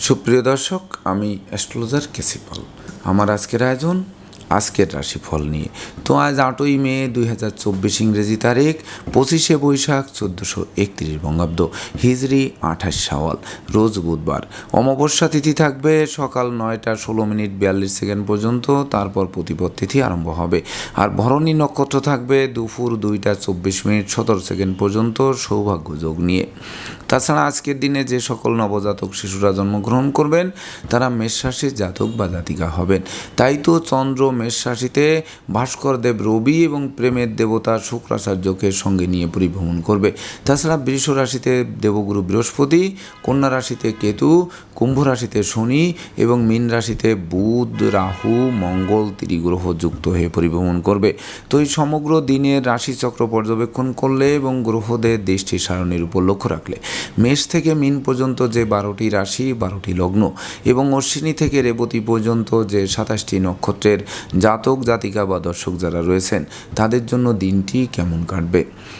সুপ্রিয় দর্শক আমি অ্যাস্ট্রোলজার কেসিপল আমার আজকের আয়োজন আজকের রাশিফল নিয়ে। তো আজ আটই মে দুই হাজার চব্বিশ ইংরেজি তারিখ, পঁচিশে বৈশাখ চোদ্দোশো একত্রিশ বঙ্গাব্দ হিজড়ি আঠাশ সাওয়াল, রোজ বুধবার। অমাবস্যা তিথি থাকবে, সকাল নয়টা ষোলো মিনিট বিয়াল্লিশ সেকেন্ড পর্যন্ত, তারপর প্রতিপদ তিথি আরম্ভ হবে। আর ভরণী নক্ষত্র থাকবে দুপুর দুইটা চব্বিশ মিনিট সতেরো সেকেন্ড পর্যন্ত সৌভাগ্য যোগ নিয়ে। তাছাড়া আজকের দিনে যে সকল নবজাতক শিশুরা জন্মগ্রহণ করবেন, তারা মেষ রাশির জাতক বা জাতিকা হবেন। তাই তো চন্দ্র মেষ রাশিতে ভাস্করদেব রবি এবং প্রেমের দেবতা শুক্রাচার্যকে সঙ্গে নিয়ে পরিভ্রমণ করবে। তাছাড়া বৃষ রাশিতে দেবগুরু বৃহস্পতি, কন্যা রাশিতে কেতু, কুম্ভ রাশিতে শনি এবং মীন রাশিতে বুধ, রাহু, মঙ্গল ত্রিগ্রহ যুক্ত হয়ে পরিভ্রমণ করবে। তো এই সমগ্র দিনের রাশিচক্র পর্যবেক্ষণ করলে এবং গ্রহদের দৃষ্টি সারণীর উপর লক্ষ্য রাখলে। মেষ থেকে মিন পর্যন্ত যে বারোটি রাশি, বারোটি লগ্ন এবং অশ্বিনী থেকে রেবতী পর্যন্ত যে সাতাশটি নক্ষত্রের জাতক, জাতিকা বা দর্শক যারা রয়েছেন, তাদের জন্য দিনটি কেমন কাটবে?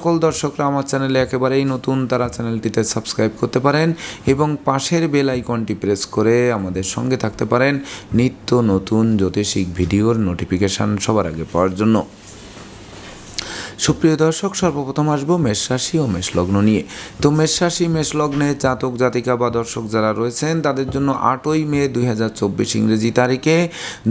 সকল দর্শকরা আমার চ্যানেলে একেবারেই নতুন, তারা চ্যানেলটিতে সাবস্ক্রাইব করতে পারেন এবং পাশের বেল আইকনটি প্রেস করে আমাদের সঙ্গে থাকতে পারেন নিত্য নতুন জ্যোতিষিক ভিডিওর নোটিফিকেশান সবার আগে পাওয়ার জন্য। সুপ্রিয় দর্শক, সর্বপ্রথম আসব মেষ রাশি ও মেষ লগ্ন নিয়ে। তো মেষ রাশি, মেষ লগ্নে জাতক, জাতিকা বা দর্শক যারা রয়েছেন, তাদের জন্য আটই মে দুই হাজার চব্বিশ ইংরেজি তারিখে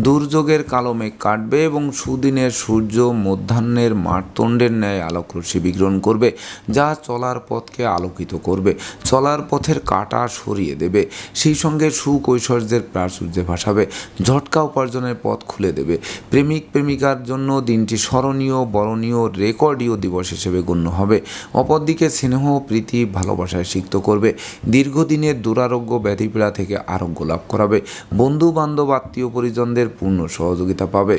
দুর্যোগের কালো মেঘ কাটবে এবং সুদিনের সূর্য মধ্যাহ্নের মারতণ্ডের ন্যায় আলোকরশ্মি বিগ্রহণ করবে, যা চলার পথকে আলোকিত করবে, চলার পথের কাটা সরিয়ে দেবে, সেই সঙ্গে সুকৈশর্যের প্রাচুর্যে ভাসাবে, ঝটকা উপার্জনের পথ খুলে দেবে। প্রেমিক, প্রেমিকার জন্য দিনটি স্মরণীয়, বরণীয় রেকর্ডীয় দিবস হিসেবে গণ্য হবে। অপরদিকে স্নেহ প্রীতি ভালোবাসায় সিক্ত করবে। দীর্ঘদিনের দুরারোগ্য ব্যাধিপীড়া থেকে আরোগ্য লাভ করাবে। বন্ধু বান্ধব আত্মীয় পরিজনদের পূর্ণ সহযোগিতা পাবে।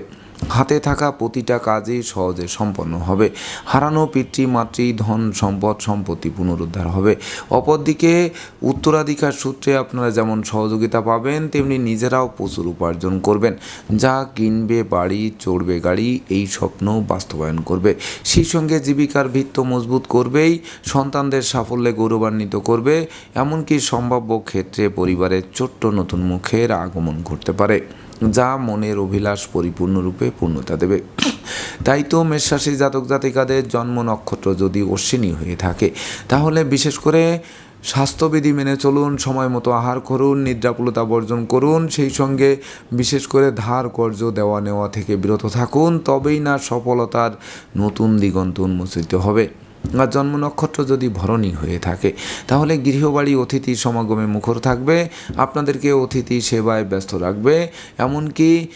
হাতে থাকা প্রতিটা কাজই সহজে সম্পন্ন হবে। হারানো পিতৃ, মাতৃ, ধন, সম্পদ, সম্পত্তি পুনরুদ্ধার হবে। অপরদিকে উত্তরাধিকার সূত্রে আপনারা যেমন সহযোগিতা পাবেন, তেমনি নিজেরাও প্রচুর উপার্জন করবেন। যা কিনবে, বাড়ি, চড়বে গাড়ি, এই স্বপ্ন বাস্তবায়ন করবে। সেই সঙ্গে জীবিকার ভিত্ত মজবুত করবেই, সন্তানদের সাফল্যে গৌরবান্বিত করবে। এমনকি সম্ভাব্য ক্ষেত্রে পরিবারের ছোট্ট নতুন মুখের আগমন ঘটতে পারে। যা মনের অভিলাষ পরিপূর্ণরূপে পূর্ণতা দেবে। তাই তো মেষরাশি জাতক জাতিকাদের জন্ম নক্ষত্র যদি অশ্বিনী হয়ে থাকে, তাহলে বিশেষ করে স্বাস্থ্যবিধি মেনে চলুন, সময় মতো আহার করুন, নিদ্রাকুলতা বর্জন করুন, সেই সঙ্গে বিশেষ করে ধার কর্য দেওয়া নেওয়া থেকে বিরত থাকুন, তবেই না সফলতার নতুন দিগন্ত উন্মোচিত হবে। আর জন্ম নক্ষত্র যদি ভরণী হয়ে থাকে, তাহলে গৃহবাড়ি অতিথি সমাগমে মুখর থাকবে, আপনাদেরকে অতিথি সেবায় ব্যস্ত রাখবে। এমনকি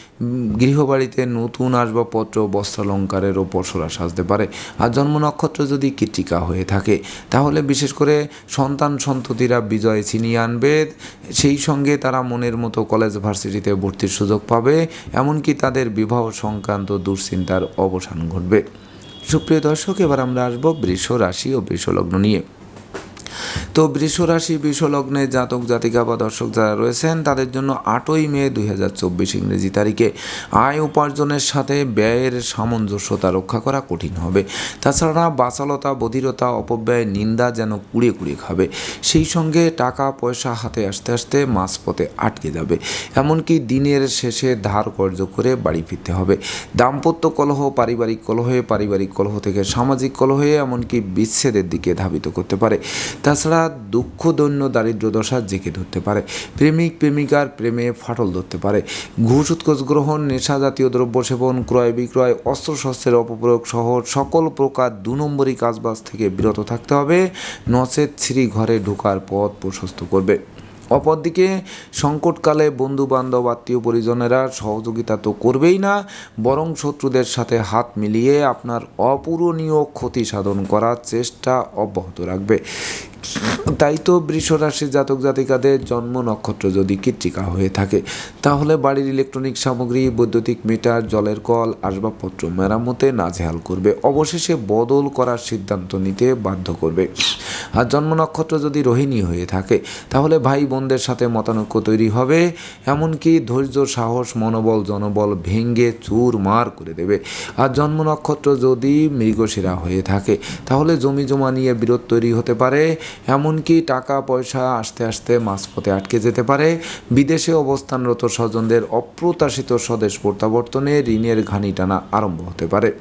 গৃহবাড়িতে নতুন আসবাবপত্র, বস্ত্রালঙ্কারের ওপর সোরা সাজতে পারে। আর জন্ম নক্ষত্র যদি কৃতিকা হয়ে থাকে, তাহলে বিশেষ করে সন্তান সন্ততিরা বিজয় ছিনিয়ে আনবে। সেই সঙ্গে তারা মনের মতো কলেজ ভার্সিটিতে ভর্তির সুযোগ পাবে। এমনকি তাদের বিবাহ সংক্রান্ত দুশ্চিন্তার অবসান ঘটবে। সুপ্রিয় দর্শক এবার আমরা আসব বৃষ রাশি ও বৃষলগ্ন নিয়ে। তো বৃষ রাশি বৃষলগ্নে জাতক, জাতিকা বা দর্শক যারা রয়েছেন, তাদের জন্য আটই মে দুই হাজার চব্বিশ ইংরেজি তারিখে আয় উপার্জনের সাথে ব্যয়ের সামঞ্জস্যতা রক্ষা করা কঠিন হবে। তাছাড়া বাচালতা, বধিরতা, অপব্যয়, নিন্দা যেন কুড়িয়ে কুড়িয়ে খাবে। সেই সঙ্গে টাকা, পয়সা হাতে আসতে আসতে মাঝপথে আটকে যাবে। এমনকি দিনের শেষে ধার কর্য করে বাড়ি ফিরতে হবে। দাম্পত্য কলহ, পারিবারিক কলহে, পারিবারিক কলহ থেকে সামাজিক কলহে, এমনকি বিচ্ছেদের দিকে ধাবিত করতে পারে। তাছাড়া দুঃখ, দৈন্য, দারিদ্র, দশা জেঁকে ধরতে পারে। প্রেমিক, প্রেমিকার প্রেমে ফাটল ধরতে পারে। ঘুষ, উৎকোচ গ্রহণ, নেশা জাতীয় দ্রব্য সেবন, ক্রয় বিক্রয় অস্ত্রশস্ত্রের অপপ্রয়োগ সহ সকল প্রকার দু নম্বরী কাজবাজ থেকে বিরত থাকতে হবে। নচেত শ্রী ঘরে ঢোকার পথ প্রশস্ত করবে। অপরদিকে, সংকটকালে বন্ধু বান্ধব আত্মীয় পরিজনেরা সহযোগিতা তো করবেই না, বরং শত্রুদের সাথে হাত মিলিয়ে আপনার অপূরণীয় ক্ষতি সাধন করার চেষ্টা অব্যাহত রাখবে। তাই তো বৃষ রাশি জাতক জাতিকাদের জন্ম নক্ষত্র যদি কৃত্রিকা হয়ে থাকে, তাহলে বাড়ির ইলেকট্রনিক সামগ্রী, বৈদ্যুতিক মিটার জলের কল, আসবাবপত্র মেরামতে নাজেহাল করবে। অবশেষে বদল করার সিদ্ধান্ত নিতে বাধ্য করবে। আর জন্ম নক্ষত্র যদি রোহিণী হয়ে থাকে, তাহলে ভাই বোনদের সাথে মতানৈক্য তৈরি হবে, এমনকি ধৈর্য, সাহস, মনোবল, জনবল ভেঙ্গে চুর মার করে দেবে। আর জন্ম নক্ষত্র যদি মৃগশিরা হয়ে থাকে, তাহলে জমি জমা নিয়ে বিরোধ তৈরি হতে পারে এমনকি টাকা, পয়সা আস্তে আস্তে মাঝপথে আটকে যেতে পারে। বিদেশে অবস্থানরত স্বজনদের অপ্রত্যাশিত স্বদেশ প্রত্যাবর্তনে ঋণের ঘানি টানা আরম্ভ হতে পারে।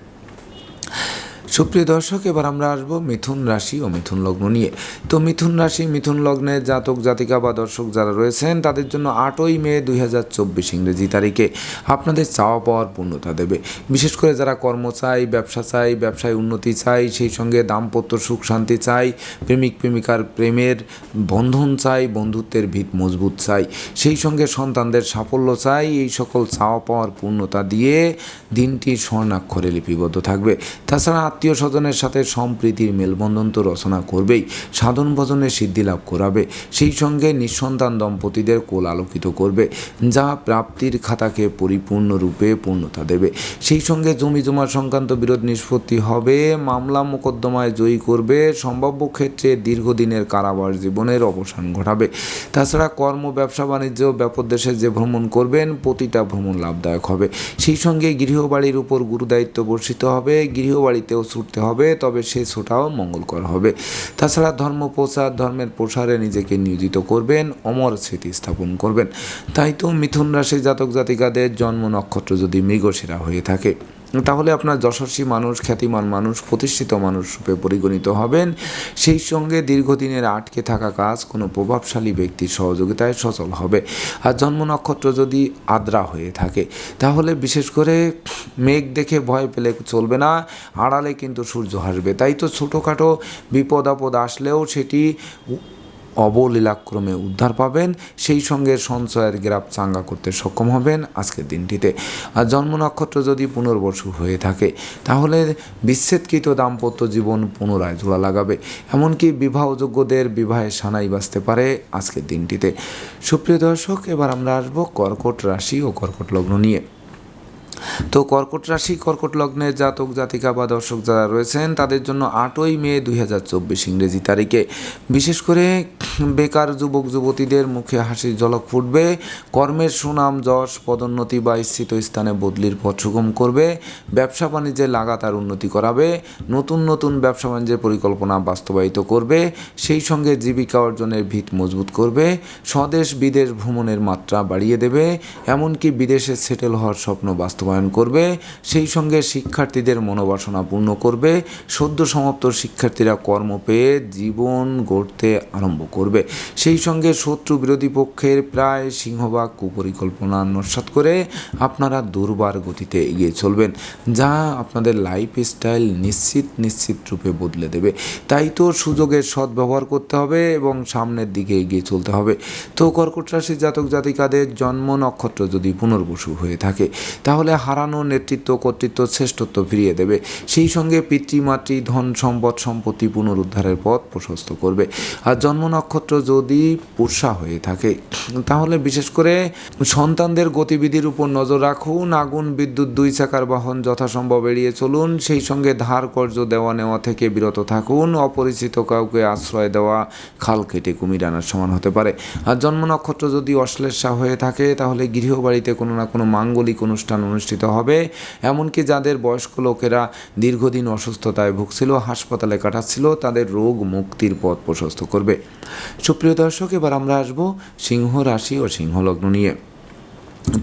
সুপ্রিয় দর্শক, এবার আমরা আসব মিথুন রাশি ও মিথুন লগ্ন নিয়ে। তো মিথুন রাশি, মিথুন লগ্নে জাতক, জাতিকা বা দর্শক যারা রয়েছেন, তাদের জন্য আটই মে দুই হাজার চব্বিশ ইংরেজি তারিখে আপনাদের চাওয়া পাওয়ার পূর্ণতা দেবে। বিশেষ করে যারা কর্ম চাই, ব্যবসা চাই, ব্যবসায় উন্নতি চাই, সেই সঙ্গে দাম্পত্য সুখ, শান্তি চাই, প্রেমিক, প্রেমিকার প্রেমের বন্ধন চাই, বন্ধুত্বের ভিত মজবুত চাই, সেই সঙ্গে সন্তানদের সাফল্য চাই, এই সকল চাওয়া পাওয়ার পূর্ণতা দিয়ে দিনটি স্বর্ণাক্ষরে লিপিবদ্ধ থাকবে। তাছাড়া আত্মীয় স্বজনের সাথে সম্প্রীতির মেলবন্ধন তো রচনা করবেই, সাধন ভজনে সিদ্ধি লাভ করাবে, সেই সঙ্গে নিঃসন্তান দম্পতিদের কোল আলোকিত করবে, যা প্রাপ্তির খাতাকে পরিপূর্ণরূপে পূর্ণতা দেবে। সেই সঙ্গে জমি জমা সংক্রান্ত বিরোধ নিষ্পত্তি হবে, মামলা মোকদ্দমায় জয়ী করবে, সম্ভাব্য ক্ষেত্রে দীর্ঘদিনের কারাবাস জীবনের অবসান ঘটাবে। তাছাড়া কর্ম, ব্যবসা, বাণিজ্য, ব্যাপক দেশে যে ভ্রমণ করবেন, প্রতিটা ভ্রমণ লাভদায়ক হবে। সেই সঙ্গে গৃহবাড়ির উপর গুরুদায়িত্ব বর্ষিত হবে, গৃহবাড়িতেও ছুটতে হবে, তবে সে ছোটাও মঙ্গলকর হবে। তাছাড়া ধর্ম প্রচার, ধর্মের প্রসারে নিজেকে নিয়োজিত করবেন, অমর স্মৃতি স্থাপন করবেন। তাই তো মিথুন রাশির জাতক জাতিকাদের জন্ম নক্ষত্র যদি মৃগশিরা হয়ে থাকে। তাহলে আপনার যশস্বী মানুষ, খ্যাতিমান মানুষ, প্রতিষ্ঠিত মানুষ রূপে পরিগণিত হবেন। সেই সঙ্গে দীর্ঘদিনের আটকে থাকা কাজ কোনো প্রভাবশালী ব্যক্তির সহযোগিতায় সচল হবে। আর জন্ম নক্ষত্র যদি আদ্রা হয়ে থাকে, তাহলে বিশেষ করে মেঘ দেখে ভয় পেলে চলবে না, আড়ালে কিন্তু সূর্য হাসবে। তাই তো ছোটোখাটো বিপদ আপদ আসলেও সেটি অবলীলাক্রমে উদ্ধার পাবেন। সেই সঙ্গে সঞ্চয়ের গ্রাফ চাঙ্গা করতে সক্ষম হবেন আজকের দিনটিতে। আর জন্ম নক্ষত্র যদি পুনর্বসু হয়ে থাকে, তাহলে বিচ্ছেদকৃত দাম্পত্য জীবন পুনরায় জোড়া লাগাবে। এমনকি বিবাহযোগ্যদের বিবাহে সানাই বাঁচতে পারে আজকের দিনটিতে। সুপ্রিয় দর্শক, এবার আমরা আসব কর্কট রাশি ও কর্কট লগ্ন নিয়ে। তো কর্কট রাশি, কর্কট লগ্নের জাতক, জাতিকা বা দর্শক যারা রয়েছেন, তাদের জন্য আটই মে দুই হাজার চব্বিশ ইংরেজি তারিখে। বিশেষ করে বেকার যুবক, যুবতীদের মুখে হাসির ঝলক ফুটবে, কর্মের সুনাম, যশ, পদোন্নতি বা স্থিত স্থানে বদলির পথ সুগম করবে, ব্যবসা বাণিজ্যে লাগাতার উন্নতি করাবে, নতুন নতুন ব্যবসা বাণিজ্যের পরিকল্পনা বাস্তবায়িত করবে, সেই সঙ্গে জীবিকা অর্জনের ভিত মজবুত করবে স্বদেশ বিদেশ ভ্রমণের মাত্রা বাড়িয়ে দেবে, এমনকি বিদেশে সেটেল হওয়ার স্বপ্ন বাস্তবায়ন করবে, সেই সঙ্গে শিক্ষার্থীদের মনোবাসনা পূর্ণ করবে, সদ্য সমাপ্ত শিক্ষার্থীরা কর্ম পেয়ে জীবন গড়তে আরম্ভ করবে। সেই সঙ্গে শত্রু বিরোধী পক্ষের প্রায় সিংহভাগ কুপরিকল্পনা নস্বাত করে আপনারা দুর্বার গতিতে এগিয়ে চলবেন, যা আপনাদের লাইফ স্টাইল নিশ্চিত নিশ্চিত রূপে বদলে দেবে। তাই তো সুযোগের সদ্ব্যবহার করতে হবে এবং সামনের দিকে এগিয়ে চলতে হবে। তো কর্কট রাশি জাতক জাতিকাদের জন্ম নক্ষত্র যদি পুনর্বসু হয়ে থাকে, তাহলে হারানো নেতৃত্ব কর্তৃত্ব শ্রেষ্ঠত্ব ফিরিয়ে দেবে। সেই সঙ্গে পিতৃমাতৃ ধন, সম্পদ, সম্পত্তি পুনরুদ্ধারের পথ প্রশস্ত করবে। আর জন্ম নক্ষত্র যদি পুষা হয়ে থাকে, তাহলে বিশেষ করে সন্তানদের গতিবিধির উপর নজর রাখুন। আগুন, বিদ্যুৎ, দুই চাকার বাহন যথাসম্ভব এড়িয়ে চলুন। সেই সঙ্গে ধার কর্য দেওয়া নেওয়া থেকে বিরত থাকুন। অপরিচিত কাউকে আশ্রয় দেওয়া, খাল কেটে কুমির আনার সমান হতে পারে। আর জন্ম নক্ষত্র যদি অশ্লেষা হয়ে থাকে, তাহলে গৃহবাড়িতে কোনো না কোনো মাঙ্গলিক অনুষ্ঠান অনুষ্ঠিত হবে। এমনকি যাদের বয়স্ক লোকেরা দীর্ঘদিন অসুস্থতায় ভুগছিল, হাসপাতালে কাটাচ্ছিল, তাদের রোগ মুক্তির পথ প্রশস্ত করবে। সুপ্রিয় দর্শক, এবার আমরা আসব সিংহ রাশি ও সিংহলগ্ন নিয়ে।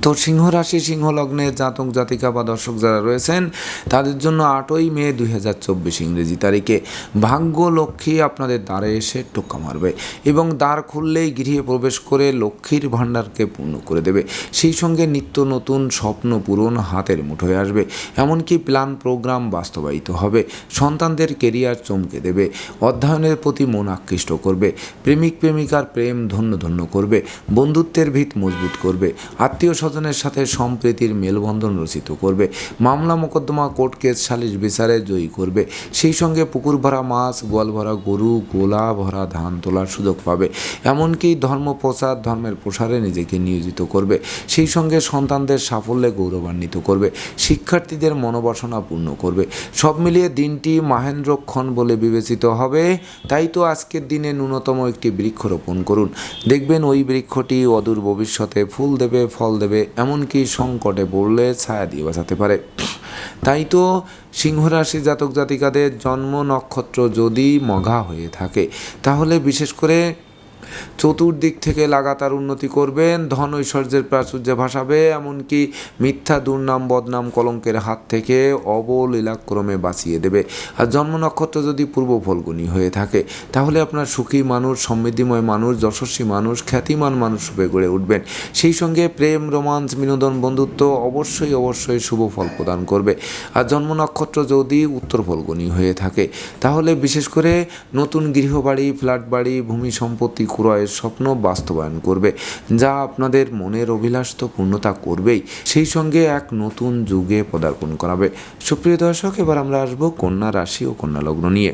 তো সিংহ রাশি, সিংহ লগ্নে জাতক, জাতিকা বা দর্শক যারা রয়েছেন, তাদের জন্য আটই মে দুই হাজার চব্বিশ ইংরেজি তারিখে ভাগ্য লক্ষ্মী আপনাদের দ্বারে এসে টোকা মারবে এবং দ্বার খুললেই গৃহে প্রবেশ করে লক্ষ্মীর ভাণ্ডারকে পূর্ণ করে দেবে। সেই সঙ্গে নিত্য নতুন স্বপ্ন পূরণ হাতের মুঠোয় আসবে। এমনকি প্ল্যান, প্রোগ্রাম বাস্তবায়িত হবে। সন্তানদের কেরিয়ার চমকে দেবে। অধ্যয়নের প্রতি মন আকৃষ্ট করবে। প্রেমিক, প্রেমিকার প্রেম ধন্য ধন্য করবে। বন্ধুত্বের ভিত মজবুত করবে। আত্মীয় স্বজনের সাথে সম্প্রীতির মেলবন্ধন রচিত করবে। মামলা মোকদ্দমা কোর্ট কেস সালিশ বিচারে জয়ী করবে। সেই সঙ্গে পুকুর ভরা মাছ, গোয়াল ভরা গরু, গোলা ভরা ধান তোলার সুযোগ পাবে। এমনকি ধর্ম প্রচার, ধর্মের প্রসারে নিজেকে নিয়োজিত করবে। সেই সঙ্গে সন্তানদের সাফল্যে গৌরবান্বিত করবে। শিক্ষার্থীদের মনোবাসনা পূর্ণ করবে। সব মিলিয়ে দিনটি মাহেন্দ্রক্ষণ বলে বিবেচিত হবে। তাই তো আজকের দিনে ন্যূনতম একটি বৃক্ষরোপণ করুন। দেখবেন ওই বৃক্ষটি অদূর ভবিষ্যতে ফুল দেবে, ফল দেবে, এমনকি সংকটে পড়লে ছায়া দিয়ে বাঁচাতে পারে। তাই তো সিংহরাশি জাতক জাতিকাদের জন্ম নক্ষত্র যদি মঘা হয়ে থাকে, তাহলে বিশেষ করে চতুর্দিক থেকে লাগাতার উন্নতি করবেন, ধন ঐশ্বর্যের প্রাচুর্যে ভাসাবে, এমনকি মিথ্যা, দুর্নাম, বদনাম কলঙ্কের হাত থেকে অবলীলাক্রমে বাঁচিয়ে দেবে। আর জন্ম নক্ষত্র যদি পূর্ব ফলগুনি হয়ে থাকে, তাহলে আপনার সুখী মানুষ, সমৃদ্ধিময় মানুষ, যশস্বী মানুষ, খ্যাতিমান মানুষ রূপে গড়ে উঠবেন। সেই সঙ্গে প্রেম রোমান্স বিনোদন, বন্ধুত্ব অবশ্যই অবশ্যই শুভ ফল প্রদান করবে। আর জন্ম নক্ষত্র যদি উত্তর ফলগুনি হয়ে থাকে, তাহলে বিশেষ করে নতুন গৃহবাড়ি ফ্ল্যাট বাড়ি ভূমি সম্পত্তি ক্রয়ের স্বপ্ন বাস্তবায়ন করবে, যা আপনাদের মনের অভিলাষ তো পূর্ণতা করবেই, সেই সঙ্গে এক নতুন যুগে পদার্পণ করাবে। সুপ্রিয় দর্শক, এবার আমরা আসব কন্যা রাশি ও কন্যা লগ্ন নিয়ে।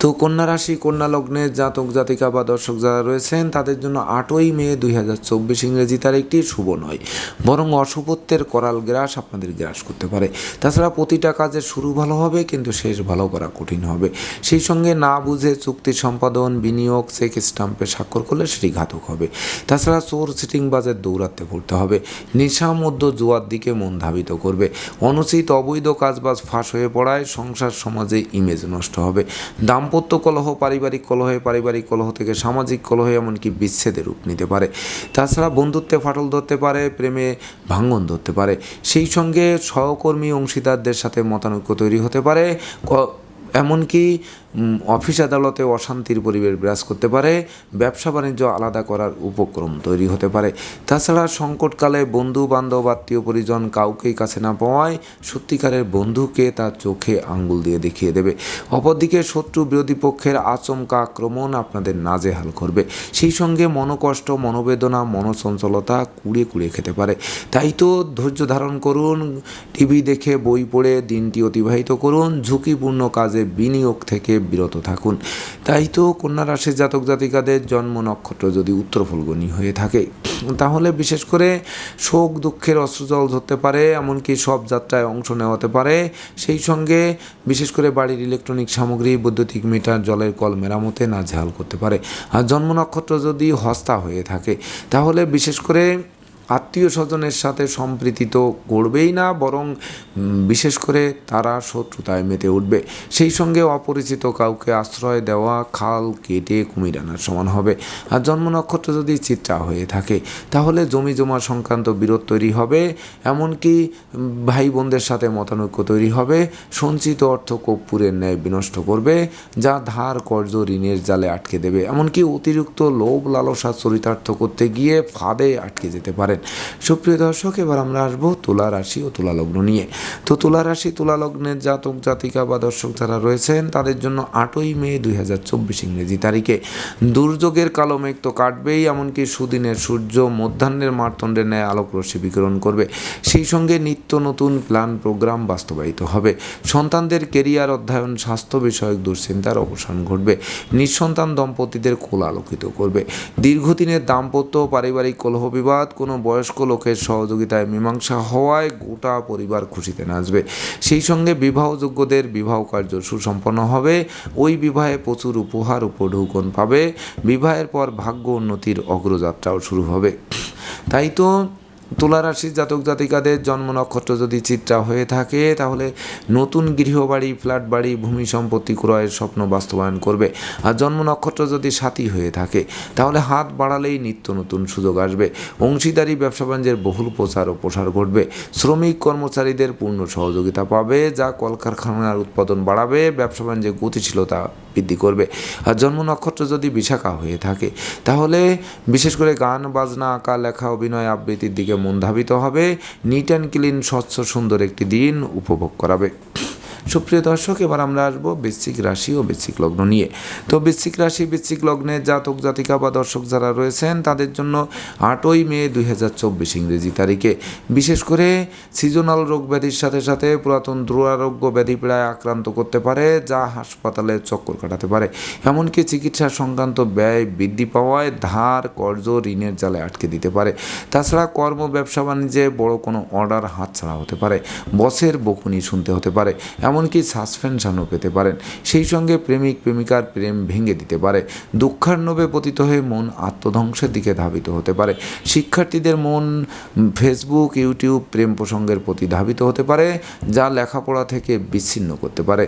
তো কন্যা রাশি, কন্যা লগ্নে জাতক, জাতিকা বা দর্শক যারা রয়েছেন, তাদের জন্য আটই মে দুই হাজার চব্বিশ ইংরেজি তারিখটি শুভ নয়। বরং অশুভত্বের করাল গ্রাস আপনাদের গ্রাস করতে পারে। তাছাড়া প্রতিটা কাজের শুরু ভালো হবে, কিন্তু শেষ ভালো করা কঠিন হবে। সেই সঙ্গে না বুঝে চুক্তি সম্পাদন, বিনিয়োগ, চেক স্টাম্পে স্বাক্ষর করলে সেটি ঘাতক হবে। তাছাড়া চোর সিটিং বাজের দৌড়াতে পড়তে হবে। নেশা মধ্য জুয়ার দিকে মন ধাবিত করবে। অনুচিত অবৈধ কাজবাজ ফাঁস হয়ে পড়ায় সংসার সমাজে ইমেজ নষ্ট হবে। দাম্পত্য কলহ, পারিবারিক কলহে, পারিবারিক কলহ থেকে সামাজিক কলহে এমনকি বিচ্ছেদের রূপ নিতে পারে। তাছাড়া বন্ধুত্বে ফাটল ধরতে পারে, প্রেমে ভাঙ্গন ধরতে পারে। সেই সঙ্গে সহকর্মী অংশীদারদের সাথে মতানৈক্য তৈরি হতে পারে। এমনকি অফিস আদালতে অশান্তির পরিবেশ বিরাজ করতে পারে, ব্যবসা বাণিজ্য আলাদা করার উপক্রম তৈরি হতে পারে। তাছাড়া সংকটকালে বন্ধু, বান্ধব, আত্মীয়, পরিজন কাউকেই কাছে না পাওয়ায় সত্যিকারের বন্ধুকে তার চোখে আঙ্গুল দিয়ে দেখিয়ে দেবে। অপরদিকে শত্রু বিরোধী পক্ষের আচমকা আক্রমণ আপনাদের নাজেহাল করবে। সেই সঙ্গে মনোকষ্ট, মনোবেদনা, মনোচঞ্চলতা কুড়ে কুড়ে খেতে পারে। তাই তো ধৈর্য ধারণ করুন, টিভি দেখে বই পড়ে দিনটি অতিবাহিত করুন, ঝুঁকিপূর্ণ কাজে বিনিয়োগ থেকে বিরত থাকুন। তাই তো কন্যা রাশির জাতক জাতিকাদের জন্ম নক্ষত্র যদি উত্তর ফলগুনি হয়ে থাকে, তাহলে বিশেষ করে শোক দুঃখের অস্ত্রজল ধরতে পারে, এমনকি সব যাত্রায় অংশ নেওয়াতে পারে। সেই সঙ্গে বিশেষ করে বাড়ির ইলেকট্রনিক সামগ্রী, বৈদ্যুতিক মিটার, জলের কল মেরামতে নাজেহাল করতে পারে। আর জন্ম নক্ষত্র যদি হস্তা হয়ে থাকে, তাহলে বিশেষ করে আত্মীয় স্বজনের সাথে সম্প্রীতি তো করবেই না, বরং বিশেষ করে তারা শত্রুতায় মেতে উঠবে। সেই সঙ্গে অপরিচিত কাউকে আশ্রয় দেওয়া, খাল কেটে কুমির আনার সমান হবে। আর জন্ম নক্ষত্র যদি চিত্রা হয়ে থাকে, তাহলে জমি জমা সংক্রান্ত বিরোধ তৈরি হবে। এমনকি ভাই বোনদের সাথে মতানৈক্য তৈরি হবে। সঞ্চিত অর্থ কর্পূরের ন্যায় বিনষ্ট করবে, যা ধার, কর্জ, ঋণের জালে আটকে দেবে। এমনকি অতিরিক্ত লোভ, লালসা, চরিতার্থ করতে গিয়ে ফাঁদে আটকে যেতে পারেন সুপ্রিয় দর্শক, এবার আমরা আসব তুলা রাশি ও তুলা লগ্ন নিয়ে। তো তুলা রাশি, তুলা লগ্নের জাতক, জাতিকা বা দর্শক যারা রয়েছেন, তাদের জন্য আটই মে দুই হাজার চব্বিশ ইংরেজি তারিখে। দুর্যোগের কালো মেঘ তো কাটবেই, এমনকি সুদিনের সূর্য মধ্যাহ্নের মারতণ্ডের ন্যায় আলোক রশ্মি বিকিরণ করবে। সেই সঙ্গে নিত্য নতুন প্ল্যান, প্রোগ্রাম বাস্তবায়িত হবে। সন্তানদের কেরিয়ার, অধ্যয়ন, স্বাস্থ্য বিষয়ক দুশ্চিন্তার অবসান ঘটবে। নিঃসন্তান দম্পতিদের কোল আলোকিত করবে। দীর্ঘদিনের দাম্পত্য পারিবারিক কলহ বিবাদ, কোনো বয়স্ক লোকের সহযোগিতায় মীমাংসা হওয়ায় গোটা পরিবার খুশিতে নাচবে। সেই সঙ্গে বিবাহযোগ্যদের বিবাহ কার্য সুসম্পন্ন হবে। ওই বিবাহে প্রচুর উপহার উপঢৌকন পাবে। বিবাহের পর ভাগ্য উন্নতির অগ্রযাত্রাও শুরু হবে। তাই তো তুলা রাশির জাতক জাতিকাদের জন্ম নক্ষত্র যদি চিত্রা হয়ে থাকে, তাহলে নতুন গৃহবাড়ি, ফ্ল্যাট বাড়ি, ভূমি সম্পত্তি ক্রয়ের স্বপ্ন বাস্তবায়ন করবে। আর জন্ম নক্ষত্র যদি সাথী হয়ে থাকে, তাহলে হাত বাড়ালেই নিত্য নতুন সুযোগ আসবে। অংশীদারি, ব্যবসা বাণিজ্যের বহুল প্রচার ও প্রসার ঘটবে। শ্রমিক কর্মচারীদের পূর্ণ সহযোগিতা পাবে, যা কলকারখানার উৎপাদন বাড়াবে, ব্যবসা বাণিজ্যের গতিশীলতা বৃদ্ধি করবে। আর জন্ম নক্ষত্র যদি বিশাখা হয়ে থাকে, তাহলে বিশেষ করে গান, বাজনা, আঁকা, লেখা, অভিনয়, আবৃত্তির দিকে মন ধাবিত হবে। নিট অ্যান্ড ক্লিন স্বচ্ছ সুন্দর একটি দিন উপভোগ করাবে। সুপ্রিয় দর্শক, এবার আমরা আসব বৃশ্চিক রাশি ও বৃশ্চিক লগ্ন নিয়ে। তো বৃশ্চিক রাশি, বৃশ্চিক লগ্নে জাতক, জাতিকা বা দর্শক যারা রয়েছেন, তাদের জন্য আটই মে দুই হাজার চব্বিশ ইংরেজি তারিখে। বিশেষ করে সিজনাল রোগ ব্যাধির সাথে সাথে পুরাতন দুরারোগ্য ব্যাধি প্রায় আক্রান্ত করতে পারে, যা হাসপাতালে চক্কর কাটাতে পারে। এমনকি চিকিৎসা সংক্রান্ত ব্যয় বৃদ্ধি পাওয়ায় ধার, কর্জ, ঋণের জালে আটকে দিতে পারে। তাছাড়া কর্ম, ব্যবসা, বাণিজ্যে বড় কোনো অর্ডার হাতছাড়া হতে পারে। বসের বকুনি শুনতে হতে পারে। এমনকি সাসপেনশনও পেতে পারেন। সেই সঙ্গে প্রেমিক, প্রেমিকার প্রেম ভেঙে দিতে পারে। দুঃখার্ণবে পতিত হয়ে মন আত্মধ্বংসের দিকে ধাবিত হতে পারে। শিক্ষার্থীদের মন, ফেসবুক, ইউটিউব প্রেম প্রসঙ্গের প্রতি ধাবিত হতে পারে, যা লেখাপড়া থেকে বিচ্ছিন্ন করতে পারে।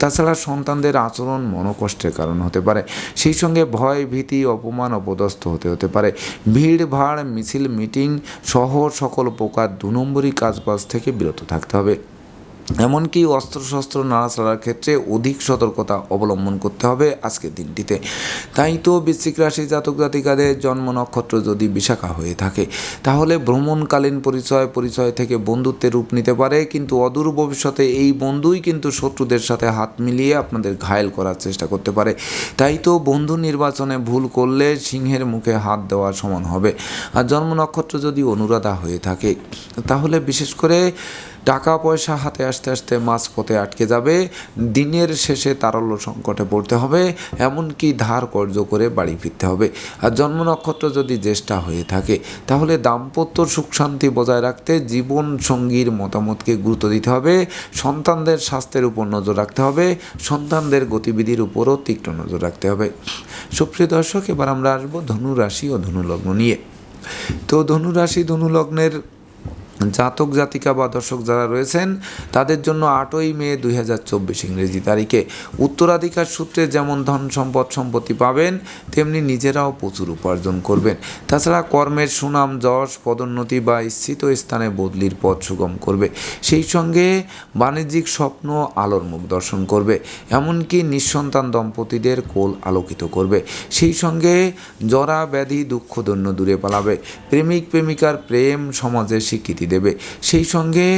তাছাড়া সন্তানদের আচরণ মনোকষ্টের কারণ হতে পারে। সেই সঙ্গে ভয়, ভীতি, অপমান, অপদস্থ হতে হতে পারে। ভিড় ভাড় মিছিল, মিটিং সহ সকল প্রকার দু নম্বরই কাজবাজ থেকে বিরত থাকতে হবে। এমনকি অস্ত্রশস্ত্র নাড়াচাড়ার ক্ষেত্রে অধিক সতর্কতা অবলম্বন করতে হবে আজকের দিনটিতে। তাই তো বৃশ্চিক রাশি জাতক জাতিকাদের জন্ম নক্ষত্র যদি বিশাখা হয়ে থাকে, তাহলে ভ্রমণকালীন পরিচয় পরিচয় থেকে বন্ধুত্বের রূপ নিতে পারে, কিন্তু অদূর ভবিষ্যতে এই বন্ধুই কিন্তু শত্রুদের সাথে হাত মিলিয়ে আপনাদের ঘায়েল করার চেষ্টা করতে পারে। তাই তো বন্ধু নির্বাচনে ভুল করলে সিংহের মুখে হাত দেওয়া সমান হবে। আর জন্ম নক্ষত্র যদি অনুরাধা হয়ে থাকে, তাহলে বিশেষ করে টাকা পয়সা হাতে আসতে আসতে মাঝপথে আটকে যাবে। দিনের শেষে তারল্য সংকটে পড়তে হবে, এমনকি ধার কর্য করে বাড়ি ফিরতে হবে। আর জন্ম নক্ষত্র যদি জ্যেষ্ঠা হয়ে থাকে, তাহলে দাম্পত্য সুখ শান্তি বজায় রাখতে জীবন সঙ্গীর মতামতকে গুরুত্ব দিতে হবে। সন্তানদের স্বাস্থ্যের উপর নজর রাখতে হবে, সন্তানদের গতিবিধির উপরও তীক্ষ্ণ নজর রাখতে হবে। সুপ্রিয় দর্শক, এবার আমরা আসব ধনু রাশি ও ধনুলগ্ন নিয়ে। তো ধনু রাশি ধনু লগ্নের জাতক, জাতিকা বা দর্শক যারা রয়েছেন, তাদের জন্য আটই মে দুই হাজার চব্বিশ ইংরেজি তারিখে। উত্তরাধিকার সূত্রে যেমন ধন সম্পদ সম্পত্তি পাবেন, তেমনি নিজেরাও প্রচুর উপার্জন করবেন। তাছাড়া কর্মের সুনাম, যশ, পদোন্নতি বা স্থিত স্থানে বদলির পথ সুগম করবে। সেই সঙ্গে বাণিজ্যিক স্বপ্ন আলোর মুখ দর্শন করবে, এমনকি নিঃসন্তান দম্পতিদের কোল আলোকিত করবে। সেই সঙ্গে জরা, ব্যাধি, দুঃখ, দৈন্য দূরে পালাবে। প্রেমিক, প্রেমিকার প্রেম সমাজে স্বীকৃতি দেবে। সেই সঙ্গে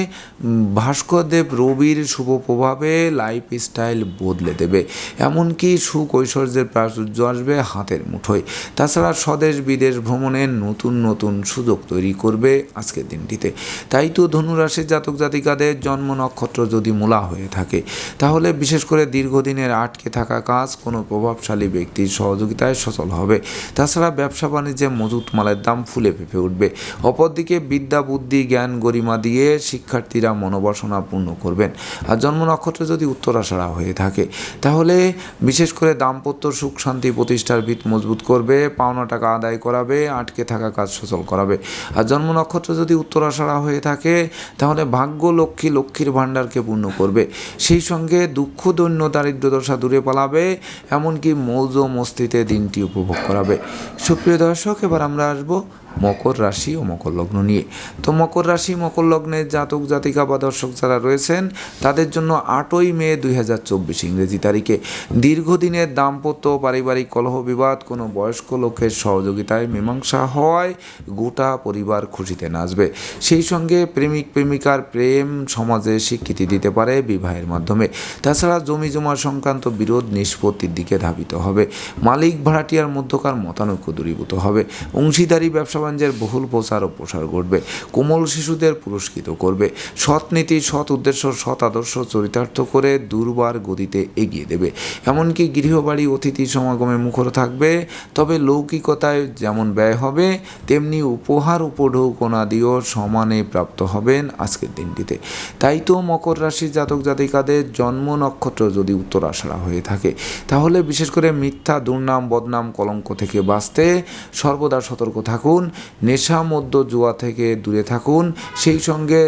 ভাস্করদেব রবির শুভ প্রভাবে লাইফ স্টাইল বদলে দেবে। এমনকি সুখ ঐশ্বর্যের প্রাচুর্য আসবে হাতের মুঠোয়। তাছাড়া স্বদেশ বিদেশ ভ্রমণের নতুন নতুন সুযোগ তৈরি করবে আজকের দিনটিতে। তাই তো ধনুরাশির জাতক জাতিকাদের জন্ম নক্ষত্র যদি মূলা হয়ে থাকে, তাহলে বিশেষ করে দীর্ঘদিনের আটকে থাকা কাজ কোনো প্রভাবশালী ব্যক্তির সহযোগিতায় সচল হবে। তাছাড়া ব্যবসা বাণিজ্যে মজুত মালের দাম ফুলে ফেঁপে উঠবে। অপরদিকে বিদ্যা, বুদ্ধি জ্ঞান গরিমা দিয়ে শিক্ষার্থীরা মনোবাসনা পূর্ণ করবেন। আর জন্ম নক্ষত্র যদি উত্তরাষাড়া হয়ে থাকে, তাহলে বিশেষ করে দাম্পত্য সুখ শান্তি প্রতিষ্ঠার ভিত মজবুত করবে, পাওনা টাকা আদায় করাবে, আটকে থাকা কাজ সচল করাবে। আর জন্ম নক্ষত্র যদি উত্তরাষাড়া হয়ে থাকে, তাহলে ভাগ্য লক্ষ্মী লক্ষ্মীর ভাণ্ডারকে পূর্ণ করবে। সেই সঙ্গে দুঃখ, দৈন্য দারিদ্র দশা দূরে পালাবে, এমনকি মৌজ মস্তিতে দিনটি উপভোগ করাবে। সুপ্রিয় দর্শক, এবার আমরা আসব মকর রাশি ও মকর লগ্ন নিয়ে। তো মকর রাশি, মকর লগ্নের জাতক, জাতিকা বা দর্শক যারা রয়েছেন, তাদের জন্য আটই মে দুই হাজার চব্বিশ ইংরেজি তারিখে। দীর্ঘদিনের দাম্পত্য পারিবারিক কলহ বিবাদ, কোনো বয়স্ক লোকের সহযোগিতায় মীমাংসা হওয়ায় গোটা পরিবার খুশিতে নাচবে। সেই সঙ্গে প্রেমিক, প্রেমিকার প্রেম সমাজে স্বীকৃতি দিতে পারে বিবাহের মাধ্যমে। তাছাড়া জমি জমা সংক্রান্ত বিরোধ নিষ্পত্তির দিকে ধাবিত হবে। মালিক, ভাড়াটিয়ার মধ্যকার মতানৈক্য দূরীভূত হবে। অংশীদারি, ব্যবসা বাণিজ্যের বহুল প্রচার ও প্রসার ঘটবে। কোমল শিশুদের পুরস্কৃত করবে। সৎ নীতি, সৎ উদ্দেশ্য, সৎ আদর্শ চরিতার্থ করে দুর্বার গতিতে এগিয়ে দেবে। এমনকি গৃহবাড়ি, অতিথি সমাগমে মুখর থাকবে। তবে লৌকিকতায় যেমন ব্যয় হবে, তেমনি উপহার উপঢৌকনাদিও সমানে প্রাপ্ত হবেন আজকের দিনটিতে। তাই তো মকর রাশির জাতক জাতিকাদের জন্ম নক্ষত্র যদি উত্তর আষাঢ়া হয়ে থাকে, তাহলে বিশেষ করে মিথ্যা, দুর্নাম, বদনাম কলঙ্ক থেকে বাঁচতে সর্বদা সতর্ক থাকুন। নেশা মদ্য জুয়া থেকে দূরে থাকুন, সেই সঙ্গে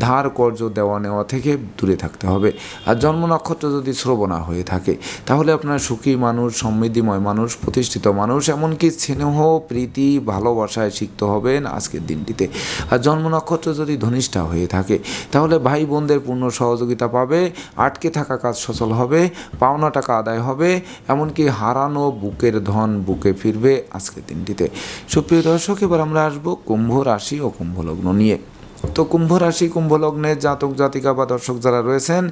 ধার কর্জ দেওয়া নেওয়া থেকে দূরে থাকতে হবে। আর জন্ম নক্ষত্র যদি শ্রবণা হয়ে থাকে, তাহলে আপনার সুখী মানুষ, সমৃদ্ধিময় মানুষ, প্রতিষ্ঠিত মানুষ, এমনকি স্নেহ, প্রীতি, ভালোবাসায় শিখতে হবেন আজকের দিনটিতে। আর জন্ম নক্ষত্র যদি ধনিষ্ঠা হয়ে থাকে, তাহলে ভাই বোনদের পূর্ণ সহযোগিতা পাবে, আটকে থাকা কাজ সচল হবে, পাওনা টাকা আদায় হবে, এমনকি হারানো বুকের ধন বুকে ফিরবে আজকের দিনটিতে। সুপ্রিয় দর্শক এবার আমরা আসব কুম্ভ রাশি ও কুম্ভ লগ্ন নিয়ে। তো কুম্ভ রাশি, কুম্ভ লগ্নের জাতক, জাতিকা বা দর্শক যারা রয়েছেন,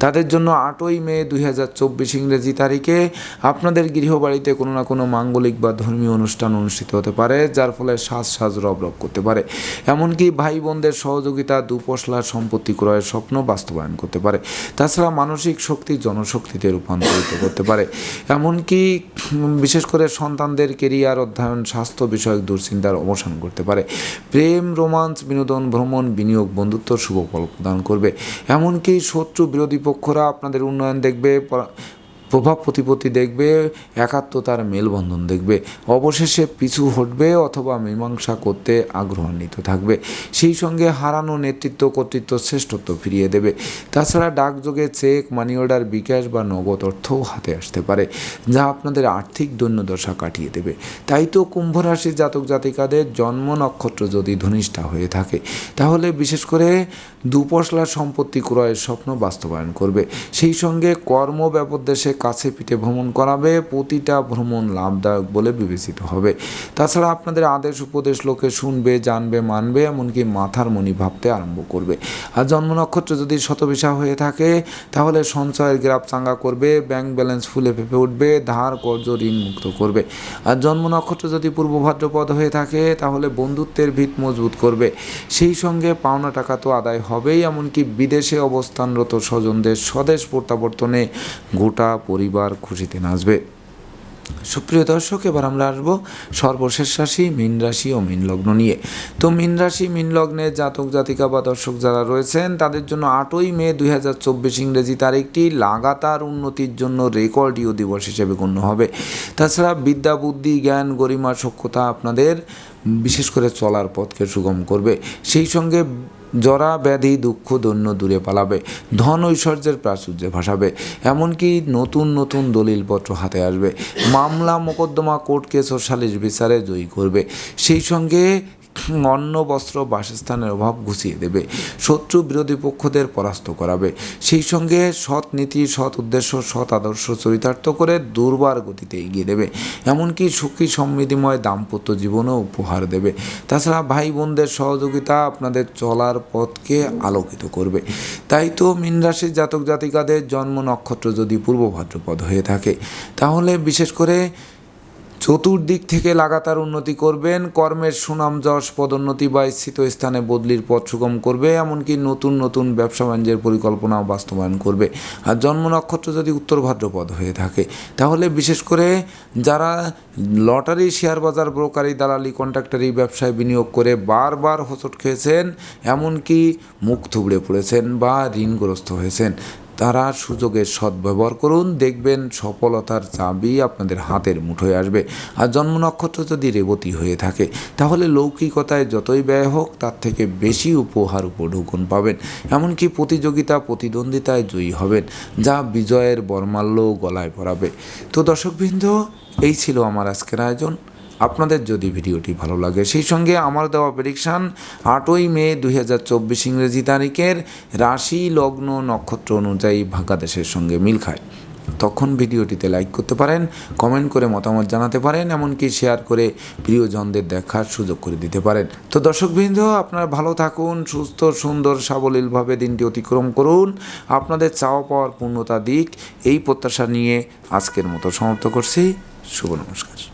তাদের জন্য আটই মে দুই হাজার চব্বিশ ইংরেজি তারিখে আপনাদের গৃহবাড়িতে কোনো না কোনো মাঙ্গলিক বা ধর্মীয় অনুষ্ঠান অনুষ্ঠিত হতে পারে, যার ফলে সাজ সাজ রব রব করতে পারে। এমনকি ভাই বোনদের সহযোগিতা দুপশলার সম্পত্তি ক্রয়ের স্বপ্ন বাস্তবায়ন করতে পারে। তাছাড়া মানসিক শক্তি জনশক্তিতে রূপান্তরিত করতে পারে। এমনকি বিশেষ করে সন্তানদের কেরিয়ার, অধ্যয়ন, স্বাস্থ্য বিষয়ক দুশ্চিন্তার অবসান করতে পারে। প্রেম, রোমান্স, বিনোদন, ভ্রমণ বিনিয়োগ বন্ধুত্ব শুভ ফল প্রদান করবে। এমনকি শত্রু বিরোধী পক্ষরা আপনাদের উন্নয়ন দেখবে প্রভাব প্রতিপত্তি দেখবে একাত্মতার মেলবন্ধন দেখবে। অবশেষে পিছু হটবে অথবা মীমাংসা করতে আগ্রহান্বিত থাকবে। সেই সঙ্গে হারানো নেতৃত্ব কর্তৃত্ব শ্রেষ্ঠত্ব ফিরিয়ে দেবে। তাছাড়া ডাকযোগে চেক মানি অর্ডার বিকাশ বা নগদ অর্থও হাতে আসতে পারে, যা আপনাদের আর্থিক দৈন্যদশা কাটিয়ে দেবে। তাই তো কুম্ভ রাশির জাতক জাতিকাদের জন্ম নক্ষত্র যদি ধনিষ্ঠা হয়ে থাকে, তাহলে বিশেষ করে দুপশলা সম্পত্তি ক্রয়ের স্বপ্ন বাস্তবায়ন করবে। সেই সঙ্গে কর্ম ব্যাপদেশে কাছে পিঠে ভ্রমণ করাবে, প্রতিটা ভ্রমণ লাভদায়ক বলে বিবেচিত হবে। তাছাড়া আপনাদের আদেশ, উপদেশ লোকে শুনবে, জানবে, মানবে, এমনকি মাথার মনি ভাবতে আরম্ভ করবে। আর জন্ম নক্ষত্র যদি শতবিশা হয়ে থাকে, তাহলে সঞ্চয়ের গ্রাফ চাঙ্গা করবে, ব্যাংক ব্যালেন্স ফুলে ফেপে উঠবে, ধার, কর্জ, ঋণ মুক্ত করবে। আর জন্ম নক্ষত্র যদি পূর্ব ভাদ্রপদ হয়ে থাকে, তাহলে বন্ধুত্বের ভিত মজবুত করবে। সেই সঙ্গে পাওনা টাকা তো আদায় হবেই, এমনকি বিদেশে অবস্থানরত স্বজনদের স্বদেশ প্রত্যাবর্তনে গোটা পরিবার খুশিতে নাচবে। সুপ্রিয় দর্শক, এবার আমরা আসব সর্বশেষ রাশি, মীন রাশি ও মীন লগ্ন নিয়ে। তো মীন রাশি, মীন লগ্নে জাতক, জাতিকা বা দর্শক যারা রয়েছেন, তাদের জন্য আটই মে দুই হাজার চব্বিশ ইংরেজি তারিখটি লাগাতার উন্নতির জন্য রেকর্ডীয় দিবস হিসেবে গণ্য হবে। তাছাড়া বিদ্যা, বুদ্ধি, জ্ঞান, গরিমা সক্ষতা আপনাদের বিশেষ করে চলার পথকে সুগম করবে। সেই সঙ্গে জরা, ব্যাধি, দুঃখ, দৈন্য দূরে পালাবে। ধন, ঐশ্বর্যের প্রাচুর্যে ভাসাবে। এমনকি নতুন নতুন দলিলপত্র হাতে আসবে। মামলা, মোকদ্দমা, কোর্ট কেস ও সালিশ বিচারে জয়ী করবে। সেই সঙ্গে অন্ন, বস্ত্র, বাসস্থানের অভাব ঘুষিয়ে দেবে। শত্রু বিরোধী পক্ষদের পরাস্ত করাবে। সেই সঙ্গে সৎ নীতি, সৎ উদ্দেশ্য, সৎ আদর্শ চরিতার্থ করে দুর্বার গতিতে এগিয়ে দেবে। এমনকি সুখী সমৃদ্ধিময় দাম্পত্য জীবনও উপহার দেবে। তাছাড়া ভাই বোনদের সহযোগিতা আপনাদের চলার পথকে আলোকিত করবে। তাই তো মীন রাশির জাতক জাতিকাদের জন্ম নক্ষত্র যদি পূর্ব ভাদ্রপদ হয়ে থাকে, তাহলে বিশেষ করে চতুর্দিক থেকে লাগাতার উন্নতি করবেন, কর্মের সুনাম যশ পদোন্নতি বা স্থিত স্থানে বদলির পথ সুগম করবে, এমনকি নতুন নতুন ব্যবসা বাণিজ্যের পরিকল্পনা বাস্তবায়ন করবে। আর জন্ম নক্ষত্র যদি উত্তর ভাদ্রপদ হয়ে থাকে, তাহলে বিশেষ করে যারা লটারি, শেয়ার বাজার, ব্রোকারি, দালালি, কন্ট্রাক্টারি ব্যবসায় বিনিয়োগ করে বারবার হোঁচট খেয়েছেন, এমনকি মুখ থুবড়ে পড়েছেন বা ঋণগ্রস্ত হয়েছেন তারা সুযোগের সদ্ব্যবহার করুন, দেখবেন সফলতার চাবি আপনাদের হাতের মুঠোয় আসবে। আর জন্ম নক্ষত্র যদি রেবতী হয়ে থাকে, তাহলে লৌকিকতায় যতই ব্যয় হোক, তার থেকে বেশি উপহার উপঢৌকন পাবেন। এমনকি প্রতিযোগিতা, প্রতিদ্বন্দ্বিতায় জয়ী হবেন, যা বিজয়ের বর্মাল্য গলায় পরাবে। তো দর্শকবৃন্দ, এই ছিল আমার আজকের আয়োজন। আপনাদের যদি ভিডিওটি ভালো লাগে, সেই সঙ্গে আমার দেওয়া প্রেডিকশান আটই মে দুই হাজার চব্বিশ ইংরেজি তারিখের রাশি লগ্ন নক্ষত্র অনুযায়ী ভাগ্যাদেশের সঙ্গে মিল খায়। তখন ভিডিওটিতে লাইক করতে পারেন কমেন্ট করে মতামত জানাতে পারেন, এমনকি শেয়ার করে প্রিয়জনদের দেখার সুযোগ করে দিতে পারেন। তো দর্শকবৃন্দ, আপনারা ভালো থাকুন, সুস্থ, সুন্দর, সাবলীলভাবে দিনটি অতিক্রম করুন। আপনাদের চাওয়া পাওয়ার পূর্ণতা দিক, এই প্রত্যাশা নিয়ে আজকের মতো সমাপ্ত করছি। শুভ নমস্কার।